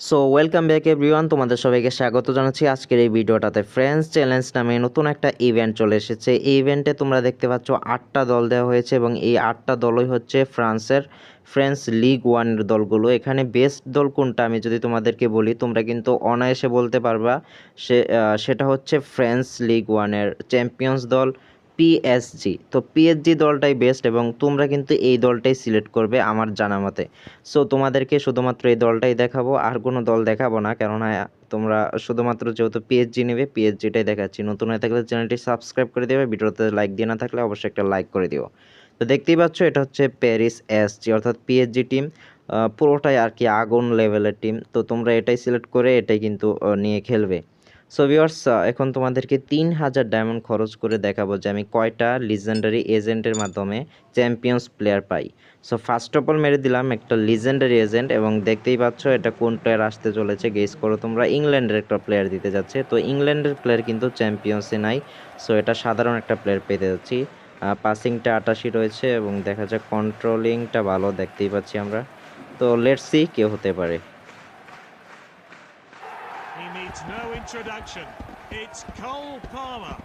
So welcome back everyone তোমাদের সবাইকে স্বাগত জানাচ্ছি আজকের এই ভিডিওটাতে। ফ্রেন্ডস চ্যালেঞ্জ নামে নতুন একটা ইভেন্ট চলে এসেছে। এই ইভেন্টে তোমরা দেখতে পাচ্ছ আটটা দল দেওয়া হয়েছে এবং এই আটটা দলই হচ্ছে ফ্রান্সের ফ্রেন্স লিগ ওয়ানের দলগুলো। এখানে বেস্ট দল কোনটা আমি যদি তোমাদেরকে বলি, তোমরা কিন্তু অনায়াসে বলতে পারবা। সে সেটা হচ্ছে ফ্রেন্স লিগ ওয়ানের চ্যাম্পিয়ন্স দল। পিএসজি তো পিএসজি দলটাই বেস্ট এবং তোমরা কিন্তু এই দলটাই সিলেক্ট করবে আমার জানা মতে। সো তোমাদেরকে শুধুমাত্র এই দলটাই দেখাবো, আর কোনো দল দেখাবো না, কেননা তোমরা শুধুমাত্র যেহেতু পিএসজি নেবে পিএসজিটাই দেখাচ্ছি। নতুন হয়ে থাকলে চ্যানেলটি সাবস্ক্রাইব করে দেবে, ভিডিওতে লাইক দিয়ে না থাকলে অবশ্যই একটা লাইক করে দিও। তো দেখতেই পাচ্ছ, এটা হচ্ছে প্যারিস এসজি অর্থাৎ পিএসজি টিম পুরোটাই আর কি আগুন লেভেলের টিম তো তোমরা এটাই সিলেক্ট করে এটাই কিন্তু নিয়ে খেলবে। সো ভিউয়ার্স এখন তোমাদেরকে তিন হাজার ডায়মন্ড খরচ করে দেখাবো যে আমি কয়টা লিজেন্ডারি এজেন্টের মাধ্যমে চ্যাম্পিয়ন্স প্লেয়ার পাই। সো ফার্স্ট অফ অল মেরে দিলাম একটা লিজেন্ডারি এজেন্ট এবং দেখতেই পাচ্ছ এটা কোন প্লেয়ার আসতে চলেছে। গেস করো তোমরা ইংল্যান্ডের একটা প্লেয়ার দিতে যাচ্ছে। তো ইংল্যান্ডের প্লেয়ার কিন্তু চ্যাম্পিয়ন্সে নাই। সো এটা সাধারণ একটা প্লেয়ার পেতে যাচ্ছি। পাসিংটা আটাশি রয়েছে এবং দেখা যাক কন্ট্রোলিংটা ভালো দেখতেই পাচ্ছি আমরা। তো লেটসি কেউ হতে পারে। No introduction. It's Cole Palmer.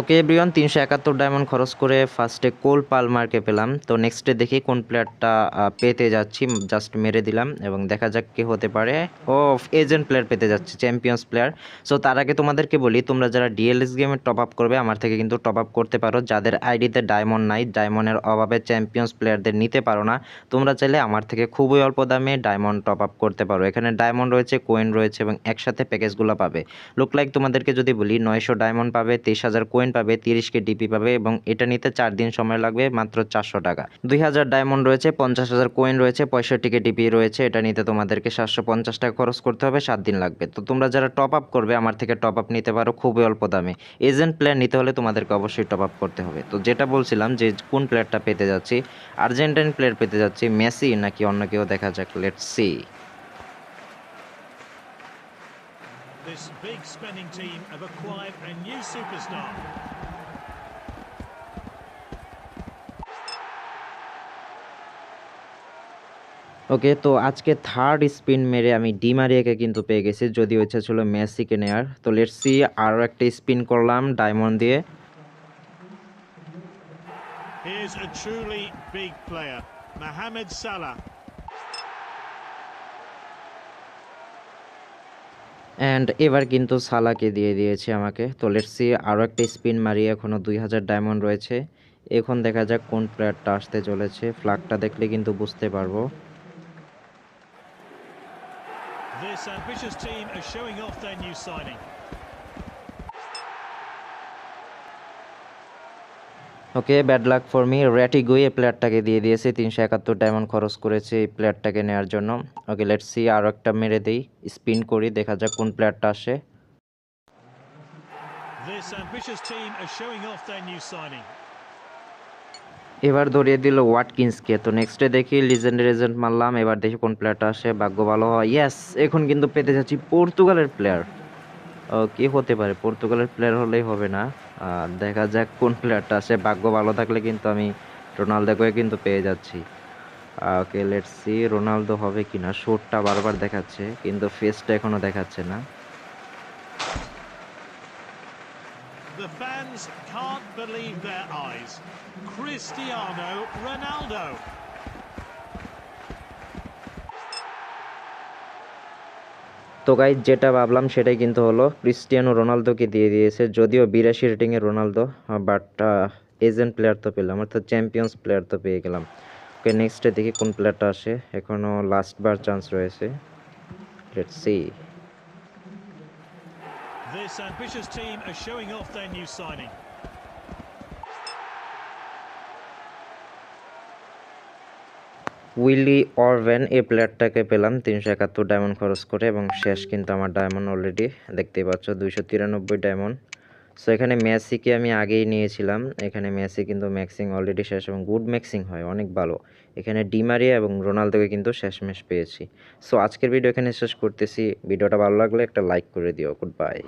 Okay everyone তিনশো একাত্তর ডায়মন্ড খরচ করে ফার্স্টে কোল পালমারকে পেলাম। তো নেক্সটে দেখি কোন প্লেয়ারটা পেতে যাচ্ছি জাস্ট মেরে দিলাম এবং দেখা যাক কে হতে পারে। ও এজেন্ট প্লেয়ার পেতে যাচ্ছি চ্যাম্পিয়ন্স প্লেয়ার সো তার আগে তোমাদেরকে বলি, তোমরা যারা ডিএলএস গেমে টপ আপ করবে, আমার থেকে কিন্তু টপ আপ করতে পারো। যাদের আইডিতে ডায়মন্ড নাই ডায়মন্ডের অভাবে চ্যাম্পিয়ন্স প্লেয়ারদের নিতে পারো না, তোমরা চাইলে আমার থেকে খুবই অল্প দামে ডায়মন্ড টপ আপ করতে পারো। এখানে ডায়মন্ড রয়েছে কোয়েন রয়েছে এবং একসাথে প্যাকেজগুলো পাবে। লুক লাইক তোমাদেরকে যদি বলি, নয়শো ডায়মন্ড পাবে, তেইশ হাজার কোয়েন পাবে, তিরিশ কে ডিপি পাবে এবং এটা নিতে চার দিন সময় লাগবে, মাত্র চারশো টাকা। দুই হাজার ডায়মন্ড রয়েছে, পঞ্চাশ হাজার কোয়েন রয়েছে, পঁয়ষট্টি কে ডিপি রয়েছে, এটা নিতে তোমাদেরকে সাতশো পঞ্চাশ টাকা খরচ করতে হবে, সাত দিন লাগবে। তো তোমরা যারা টপ আপ করবে, আমার থেকে টপ আপ নিতে পারো খুবই অল্প দামে। এজেন্ট প্লেয়ার নিতে হলে তোমাদেরকে অবশ্যই টপ আপ করতে হবে। তো যেটা বলছিলাম যে কোন প্লেয়ারটা পেতে যাচ্ছি আর্জেন্টাইন প্লেয়ার পেতে যাচ্ছি মেসি নাকি অন্য কেউ, দেখা যাক let see This big spending team have acquired a new superstar. Okay তো আজকে থার্ড স্পিন মেরে আমি ডিমারিয়াকে কিন্তু পেয়ে গেছি যদিও ইচ্ছা ছিল মেসিকে নেওয়ার তো লেটস সি আরও একটা স্পিন করলাম ডায়মন্ড দিয়ে Here's a truly big player, Mohamed Salah. And এবার কিন্তু সালাকে দিয়ে দিয়েছে আমাকে। তো লেটসি আরও একটা স্পিন মারিয়ে এখনও দুই হাজার ডায়মন্ড রয়েছে। এখন দেখা যাক কোন প্লেয়ারটা আসতে চলেছে। ফ্ল্যাগটা দেখলে কিন্তু বুঝতে পারব। This ambitious team are showing off their new signing. Okay bad luck for me র্যাটি গুই এই প্লেয়ারটাকে দিয়ে দিয়েছে তিনশো একাত্তর ডায়মন্ড খরচ করেছে এই প্লেয়ারটাকে নেওয়ার জন্য। ওকে লেটস সি আরও একটা মেরে দিই স্পিন করি দেখা যাক কোন প্লেয়ারটা আসে. এবার ধরিয়ে দিল ওয়াটকিন্সকে তো নেক্সটে দেখি লিজেন্ডের এজেন্ট মারলাম এবার দেখি কোন প্লেয়ারটা আসে ভাগ্য ভালো হয়। ইয়েস এখন কিন্তু পেতে যাচ্ছি পর্তুগালের প্লেয়ার কি হতে পারে পর্তুগালের প্লেয়ার হলেই হবে না। দেখা যাক কোন প্লেয়ারটা আসে ভাগ্য ভালো থাকলে কিন্তু আমি রোনালদোকে কিন্তু পেয়ে যাচ্ছি ওকে লেটস সি রোনালদো হবে কি না শোটটা বারবার দেখাচ্ছে, কিন্তু ফেসটা এখনও দেখাচ্ছে না The fans can't believe their eyes. Cristiano Ronaldo. তো গাইজ যেটা ভাবলাম সেটাই কিন্তু হলো ক্রিস্টিয়ানো রোনালদোকে দিয়ে দিয়েছে। যদিও বিরাশি রেটিংয়ে রোনালদো বাট এজেন্ট প্লেয়ার তো পেলাম, অর্থাৎ চ্যাম্পিয়ন্স প্লেয়ার তো পেয়ে গেলাম। ওকে নেক্সটে দেখি কোন প্লেয়ারটা আসে। এখনও লাস্ট বার চান্স রয়েছে। See This ambitious team are showing off their new signing. Willi Orban এই প্লেয়ারটাকে পেলাম তিনশো একাত্তর ডায়মন্ড খরচ করে এবং শেষ কিন্তু আমার ডায়মন্ড অলরেডি, দেখতেই পাচ্ছ, দুইশো তিরানব্বই ডায়মন্ড। সো এখানে মেসিকে আমি আগেই নিয়েছিলাম, এখানে মেসি কিন্তু ম্যাক্সিং অলরেডি শেষ এবং গুড ম্যাক্সিং হয়, অনেক ভালো। এখানে ডিমারিয়া এবং রোনালদোকে কিন্তু শেষমেশ পেয়েছি। সো আজকের ভিডিও এখানে শেষ করতেছি, ভিডিওটা ভালো লাগলে একটা লাইক করে দিও গুড বাই